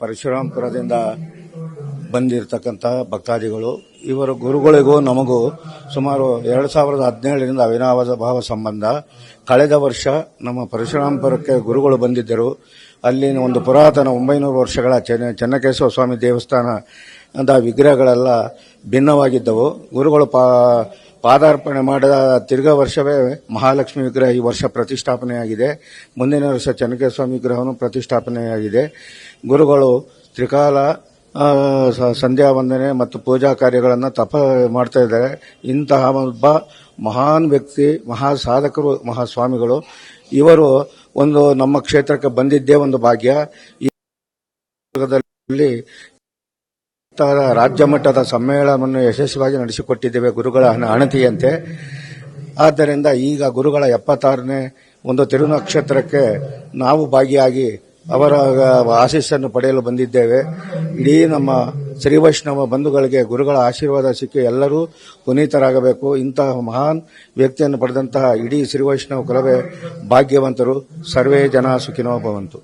ಪರಶುರಾಂಪುರದಿಂದ ಬಂದಿರತಕ್ಕಂಥ ಭಕ್ತಾದಿಗಳು, ಇವರ ಗುರುಗಳಿಗೂ ನಮಗೂ ಸುಮಾರು ಎರಡು ಸಾವಿರದ ಹದಿನೇಳರಿಂದ ಅವಿನಾವ ಭಾವ ಸಂಬಂಧ. ಕಳೆದ ವರ್ಷ ನಮ್ಮ ಪರಶುರಾಂಪುರಕ್ಕೆ ಗುರುಗಳು ಬಂದಿದ್ದರು. ಅಲ್ಲಿನ ಒಂದು ಪುರಾತನ ಒಂಬೈನೂರು ವರ್ಷಗಳ ಚೆನ್ನ, ಚೆನ್ನಕೇಶವ ಸ್ವಾಮಿ ದೇವಸ್ಥಾನದ ವಿಗ್ರಹಗಳೆಲ್ಲ ಭಿನ್ನವಾಗಿದ್ದವು. ಗುರುಗಳು ಪಾ ಪಾದಾರ್ಪಣೆ ಮಾಡಿದ ತಿರ್ಗಾ ವರ್ಷವೇ ಮಹಾಲಕ್ಷ್ಮಿ ವಿಗ್ರಹ ಈ ವರ್ಷ ಪ್ರತಿಷ್ಠಾಪನೆಯಾಗಿದೆ. ಮುಂದಿನ ವರ್ಷ ಚನ್ನಕೇಶ್ವಾಮಿ ವಿಗ್ರಹವನ್ನು ಪ್ರತಿಷ್ಠಾಪನೆಯಾಗಿದೆ. ಗುರುಗಳು ತ್ರಿಕಾಲ ಸಂಧ್ಯಾ ವಂದನೆ ಮತ್ತು ಪೂಜಾ ಕಾರ್ಯಗಳನ್ನು ತಪ ಮಾಡ್ತಾ ಇದ್ದಾರೆ. ಇಂತಹ ಒಬ್ಬ ಮಹಾನ್ ವ್ಯಕ್ತಿ ಮಹಾ ಸಾಧಕರು ಮಹಾಸ್ವಾಮಿಗಳು. ಇವರು ಒಂದು ನಮ್ಮ ಕ್ಷೇತ್ರಕ್ಕೆ ಬಂದಿದ್ದೇ ಒಂದು ಭಾಗ್ಯ. ಈ ರಾಜ್ಯ ಮಟ್ಟದ ಸಮ್ಮೇಳನವನ್ನು ಯಶಸ್ವಿಯಾಗಿ ನಡೆಸಿಕೊಟ್ಟಿದ್ದೇವೆ ಗುರುಗಳ ಅಣತಿಯಂತೆ ಆದ್ದರಿಂದ ಈಗ ಗುರುಗಳ ಎಪ್ಪತ್ತಾರನೇ ಒಂದು ತಿರುನಕ್ಷತ್ರಕ್ಕೆ ನಾವು ಭಾಗಿಯಾಗಿ ಅವರ ಆಶೀಸ್ಸನ್ನು ಪಡೆಯಲು ಬಂದಿದ್ದೇವೆ. ಇಡೀ ನಮ್ಮ ಶ್ರೀ ವೈಷ್ಣವ ಬಂಧುಗಳಿಗೆ ಗುರುಗಳ ಆಶೀರ್ವಾದ ಸಿಕ್ಕಿ ಎಲ್ಲರೂ ಪುನೀತರಾಗಬೇಕು. ಇಂತಹ ಮಹಾನ್ ವ್ಯಕ್ತಿಯನ್ನು ಪಡೆದಂತಹ ಇಡೀ ಶ್ರೀ ವೈಷ್ಣವ ಕುಲವೇ ಭಾಗ್ಯವಂತರು. ಸರ್ವೇ ಜನ ಸುಖಿನೋ ಭವಂತು.